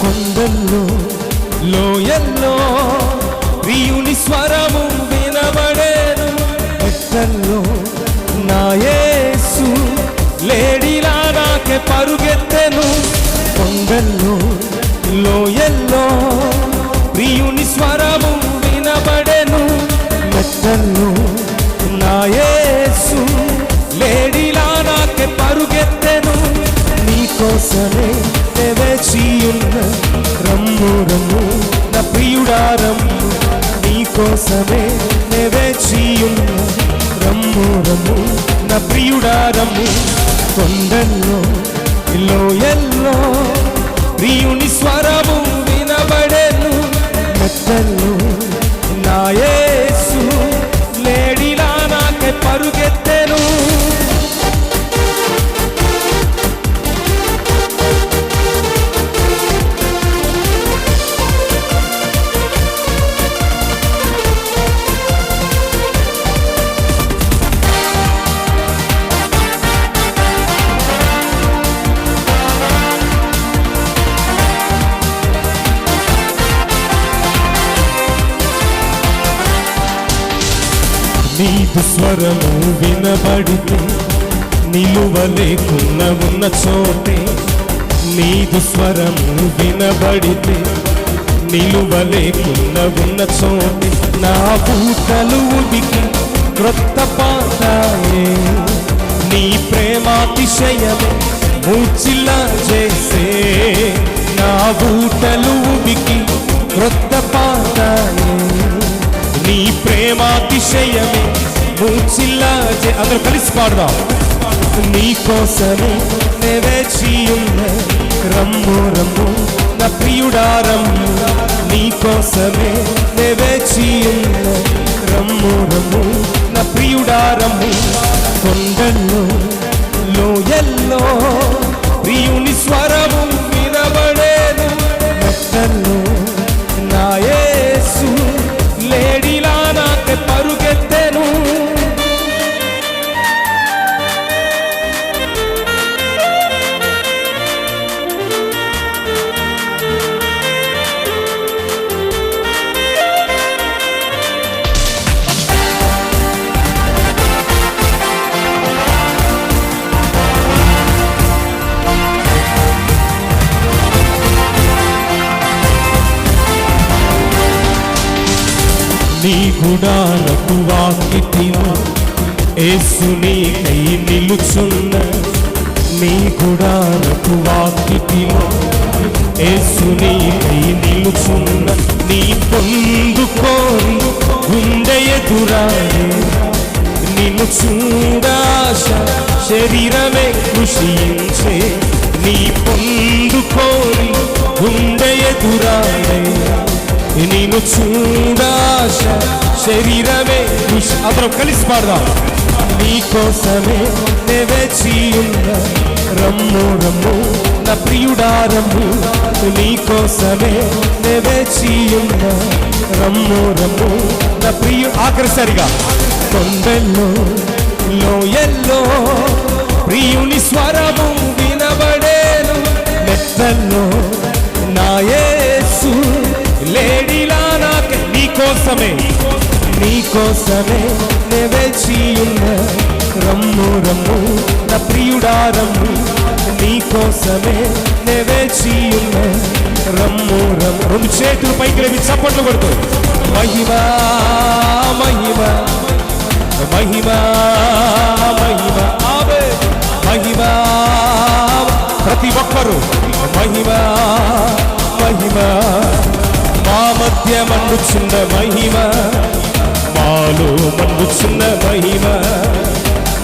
కొండల్లో లోయల్లో ప్రియుని స్వరము వినబడేను. ఎక్కల్లో నాయేసు లేడిలా నాకే పరుగెత్తెను. కొండల్లో లోయల్లో ప్రియుని స్వరము వినబడెను. మెత్తల్లో నాయే నీకోసమే వేచియున్న రమ్ము రమ్ము నా ప్రియుడా రమ్ము. కొండల్లో లోయల్లో ప్రియుని స్వరము నీదు స్వరము వినబడితే నిలువలేకున్న ఉన్న చోటే నీదు స్వరము వినబడితే నిలువలేకున్న ఉన్న చోటే నా బూటలు ఉడికి క్రొత్త పాతాయే నీ ప్రేమాతిశయమే మూచిలా చేసే. నా బూటలు ఉడికి క్రొత్త ప్రేమాతిశయమే మూచిల్లాజే అందరూ కలిసి పాడదాం. నీ కోసమే నెవేచి ఉన్న రమ్ము రమ్ము నా ప్రియుడా రమ్ము. నీ కోసమే నెవేచి ఉన్న రమ్ము రమ్ము నా ప్రియుడా రమ్ము. కొండల్లో లోయల్లో ప్రియుని స్వరం నీ గుడాలకు వాకిటిను ఏసుని కై నిలుచున్న నీ గుడాలకు వాకిటిను ఏసుని కై నిలుచున్న నీ పొందుకోరి గుండె ఎదురాడే నిన్ను చూడాశ శరీరమే కృషించే నేను చూడాశ శరీరమే కృషి అందరం కలిసి పాడదాం. నీకోసమే నెవచి ఉన్న రమ్ము రమ్ము నా ప్రియుడా రమ్ము. నీకోసమే నెవచి ఉన్న రమ్ము రమ్ము నా ప్రియు ఆఖరిసరిగా. కొండల్లో నెవేచి ఉన్న రమ్ము రమ్ము నా ప్రియుడా రమ్ము నీ కోసమే నెవేచి ఉన్న రమ్ము రమ్ము రెండు చేతులు పైకి లేవి చప్పట్లు కొడుతూ. మహిమా మహిమా మహిమా మహిమ ఆవే మహిమా ప్రతి ఒక్కరూ మహిమా మహిమ మా మధ్య మండుచున్న మహిమ. మాలో మండుచున్న మహిమ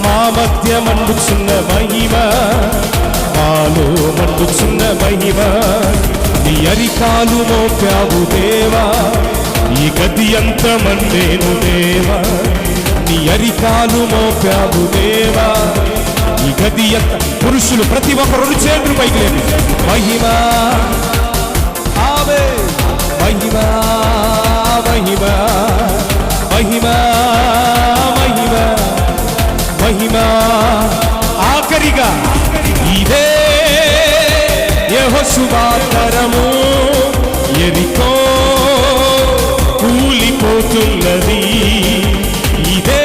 మా మధ్య మండుచున్న మహిమ మాలో మండుచున్న మహిమ. నీ అరికాలు మోపావు దేవా ఈ గది అంత మండేను దేవా. నీ అరికాలు మోపావు దేవా ఈ గది పురుషులు ప్రతి ఒక్కరు చేతులు పైకి లేదు మహిమా. ఇదే యెహోషువాతరము ఎరికో కూలిపోతున్నది. ఇదే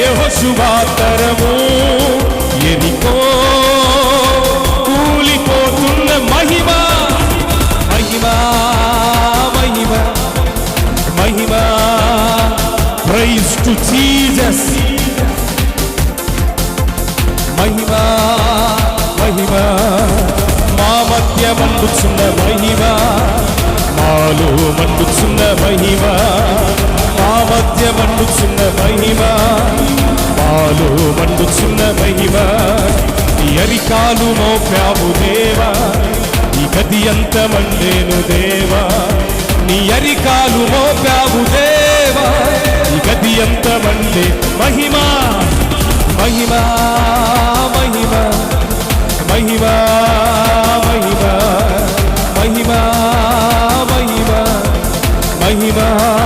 యెహోషువాతరము ఎరికో కూలిపోతున్న మహిమ. మహిమ మహిమ మహిమ. టు జీజస్ మహిమ మహిమ. మా మధ్య మండుచున్న మహిమ మాలో మండుచున్న మహిమ. మా మధ్య మండుచున్న మహిమ మాలో మండుచున్న మహిమ. ఎరికాలు అరికాలు మోపావు దేవా ఈ గది ఎంత మండేను దేవా. నీ అరికాలు మోపావు దేవా ఈ గది ఎంత మండే మహిమా మహిమా. మహిమా మహిమా మహిమా.